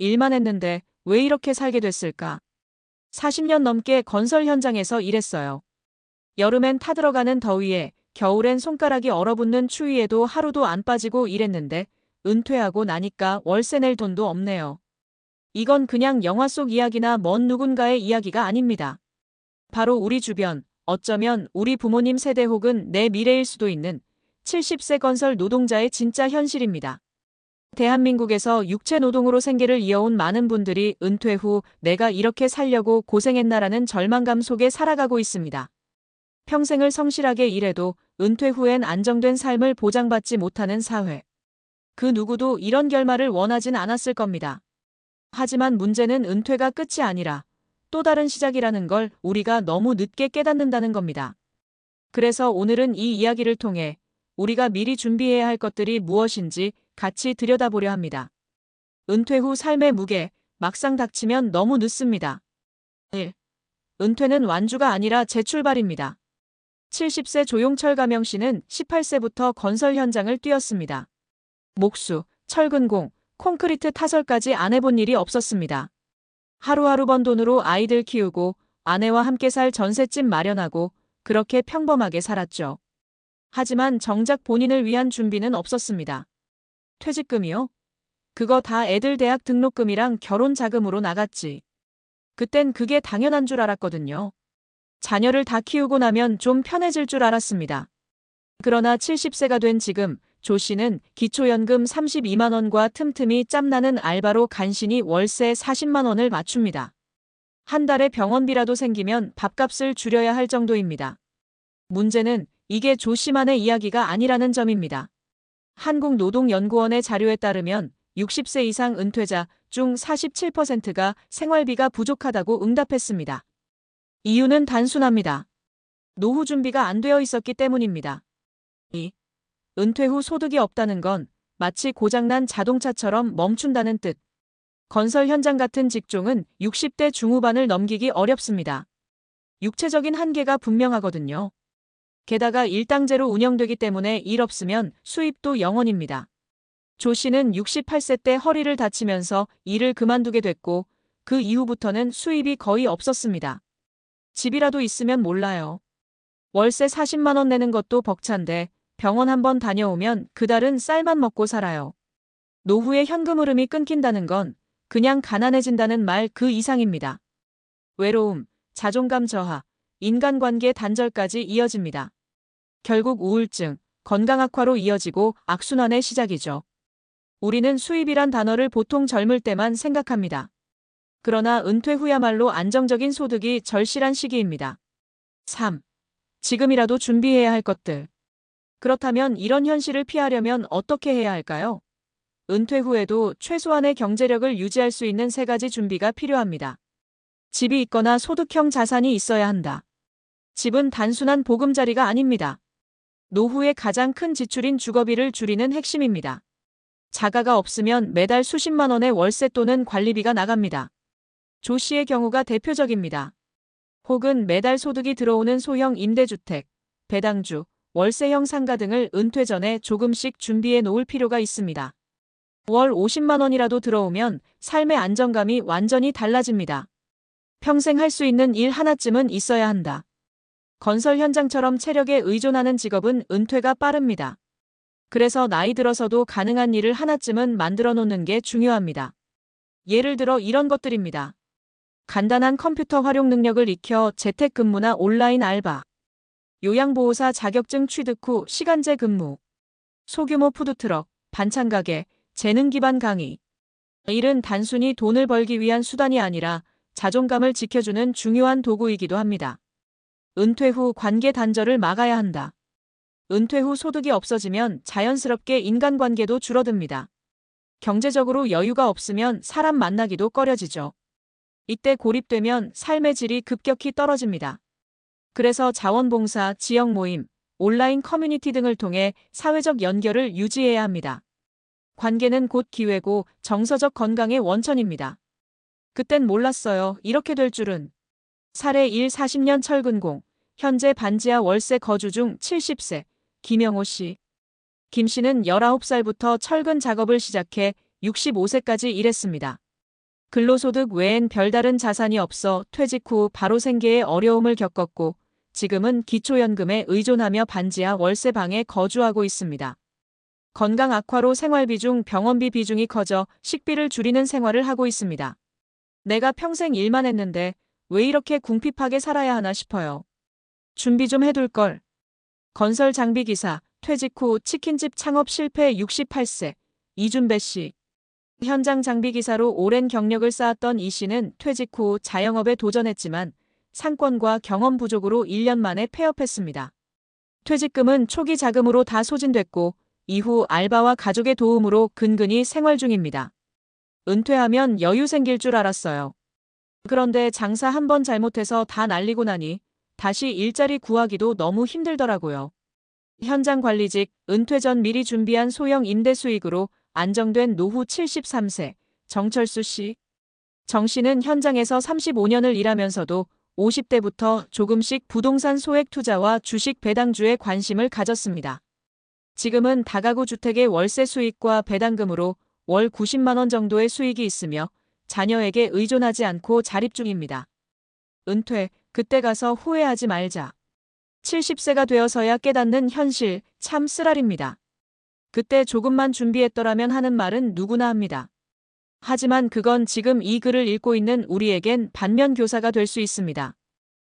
일만 했는데 왜 이렇게 살게 됐을까? 40년 넘게 건설 현장에서 일했어요. 여름엔 타들어가는 더위에 겨울엔 손가락이 얼어붙는 추위에도 하루도 안 빠지고 일했는데 은퇴하고 나니까 월세 낼 돈도 없네요. 이건 그냥 영화 속 이야기나 먼 누군가의 이야기가 아닙니다. 바로 우리 주변, 어쩌면 우리 부모님 세대 혹은 내 미래일 수도 있는 70세 건설 노동자의 진짜 현실입니다. 대한민국에서 육체 노동으로 생계를 이어온 많은 분들이 은퇴 후 내가 이렇게 살려고 고생했나라는 절망감 속에 살아가고 있습니다. 평생을 성실하게 일해도 은퇴 후엔 안정된 삶을 보장받지 못하는 사회. 그 누구도 이런 결말을 원하진 않았을 겁니다. 하지만 문제는 은퇴가 끝이 아니라 또 다른 시작이라는 걸 우리가 너무 늦게 깨닫는다는 겁니다. 그래서 오늘은 이 이야기를 통해 우리가 미리 준비해야 할 것들이 무엇인지 같이 들여다보려 합니다. 은퇴 후 삶의 무게, 막상 닥치면 너무 늦습니다. 1. 은퇴는 완주가 아니라 재출발입니다. 70세 조용철 가명 씨는 18세부터 건설 현장을 뛰었습니다. 목수, 철근공, 콘크리트 타설까지 안 해본 일이 없었습니다. 하루하루 번 돈으로 아이들 키우고 아내와 함께 살 전셋집 마련하고 그렇게 평범하게 살았죠. 하지만 정작 본인을 위한 준비는 없었습니다. 퇴직금이요? 그거 다 애들 대학 등록금이랑 결혼 자금으로 나갔지. 그땐 그게 당연한 줄 알았거든요. 자녀를 다 키우고 나면 좀 편해질 줄 알았습니다. 그러나 70세가 된 지금 조 씨는 기초연금 32만 원과 틈틈이 짬나는 알바로 간신히 월세 40만 원을 맞춥니다. 한 달에 병원비라도 생기면 밥값을 줄여야 할 정도입니다. 문제는 이게 조 씨만의 이야기가 아니라는 점입니다. 한국노동연구원의 자료에 따르면 60세 이상 은퇴자 중 47%가 생활비가 부족하다고 응답했습니다. 이유는 단순합니다. 노후 준비가 안 되어 있었기 때문입니다. 2. 은퇴 후 소득이 없다는 건 마치 고장난 자동차처럼 멈춘다는 뜻. 건설 현장 같은 직종은 60대 중후반을 넘기기 어렵습니다. 육체적인 한계가 분명하거든요. 게다가 일당제로 운영되기 때문에 일 없으면 수입도 0원입니다. 조 씨는 68세 때 허리를 다치면서 일을 그만두게 됐고 그 이후부터는 수입이 거의 없었습니다. 집이라도 있으면 몰라요. 월세 40만 원 내는 것도 벅찬데 병원 한번 다녀오면 그달은 쌀만 먹고 살아요. 노후에 현금 흐름이 끊긴다는 건 그냥 가난해진다는 말 그 이상입니다. 외로움, 자존감 저하, 인간관계 단절까지 이어집니다. 결국 우울증, 건강 악화로 이어지고 악순환의 시작이죠. 우리는 수입이란 단어를 보통 젊을 때만 생각합니다. 그러나 은퇴 후야말로 안정적인 소득이 절실한 시기입니다. 3. 지금이라도 준비해야 할 것들. 그렇다면 이런 현실을 피하려면 어떻게 해야 할까요? 은퇴 후에도 최소한의 경제력을 유지할 수 있는 세 가지 준비가 필요합니다. 집이 있거나 소득형 자산이 있어야 한다. 집은 단순한 보금자리가 아닙니다. 노후의 가장 큰 지출인 주거비를 줄이는 핵심입니다. 자가가 없으면 매달 수십만 원의 월세 또는 관리비가 나갑니다. 조 씨의 경우가 대표적입니다. 혹은 매달 소득이 들어오는 소형 임대주택, 배당주, 월세형 상가 등을 은퇴 전에 조금씩 준비해 놓을 필요가 있습니다. 월 50만 원이라도 들어오면 삶의 안정감이 완전히 달라집니다. 평생 할 수 있는 일 하나쯤은 있어야 한다. 건설 현장처럼 체력에 의존하는 직업은 은퇴가 빠릅니다. 그래서 나이 들어서도 가능한 일을 하나쯤은 만들어 놓는 게 중요합니다. 예를 들어 이런 것들입니다. 간단한 컴퓨터 활용 능력을 익혀 재택근무나 온라인 알바, 요양보호사 자격증 취득 후 시간제 근무, 소규모 푸드트럭, 반찬가게, 재능 기반 강의. 일은 단순히 돈을 벌기 위한 수단이 아니라 자존감을 지켜주는 중요한 도구이기도 합니다. 은퇴 후 관계 단절을 막아야 한다. 은퇴 후 소득이 없어지면 자연스럽게 인간관계도 줄어듭니다. 경제적으로 여유가 없으면 사람 만나기도 꺼려지죠. 이때 고립되면 삶의 질이 급격히 떨어집니다. 그래서 자원봉사, 지역 모임, 온라인 커뮤니티 등을 통해 사회적 연결을 유지해야 합니다. 관계는 곧 기회고 정서적 건강의 원천입니다. 그땐 몰랐어요. 이렇게 될 줄은. 사례 1 40년 철근공, 현재 반지하 월세 거주 중 70세, 김영호 씨. 김 씨는 19살부터 철근 작업을 시작해 65세까지 일했습니다. 근로소득 외엔 별다른 자산이 없어 퇴직 후 바로 생계에 어려움을 겪었고 지금은 기초연금에 의존하며 반지하 월세방에 거주하고 있습니다. 건강 악화로 생활비 중 병원비 비중이 커져 식비를 줄이는 생활을 하고 있습니다. 내가 평생 일만 했는데 왜 이렇게 궁핍하게 살아야 하나 싶어요. 준비 좀 해둘 걸. 건설 장비 기사, 퇴직 후 치킨집 창업 실패 68세, 이준배 씨. 현장 장비 기사로 오랜 경력을 쌓았던 이 씨는 퇴직 후 자영업에 도전했지만 상권과 경험 부족으로 1년 만에 폐업했습니다. 퇴직금은 초기 자금으로 다 소진됐고 이후 알바와 가족의 도움으로 근근히 생활 중입니다. 은퇴하면 여유 생길 줄 알았어요. 그런데 장사 한 번 잘못해서 다 날리고 나니 다시 일자리 구하기도 너무 힘들더라고요. 현장 관리직, 은퇴 전 미리 준비한 소형 임대 수익으로 안정된 노후 73세, 정철수 씨. 정 씨는 현장에서 35년을 일하면서도 50대부터 조금씩 부동산 소액 투자와 주식 배당주에 관심을 가졌습니다. 지금은 다가구 주택의 월세 수익과 배당금으로 월 90만 원 정도의 수익이 있으며 자녀에게 의존하지 않고 자립 중입니다. 은퇴, 그때 가서 후회하지 말자. 70세가 되어서야 깨닫는 현실, 참 쓰라립니다. 그때 조금만 준비했더라면 하는 말은 누구나 합니다. 하지만 그건 지금 이 글을 읽고 있는 우리에겐 반면 교사가 될 수 있습니다.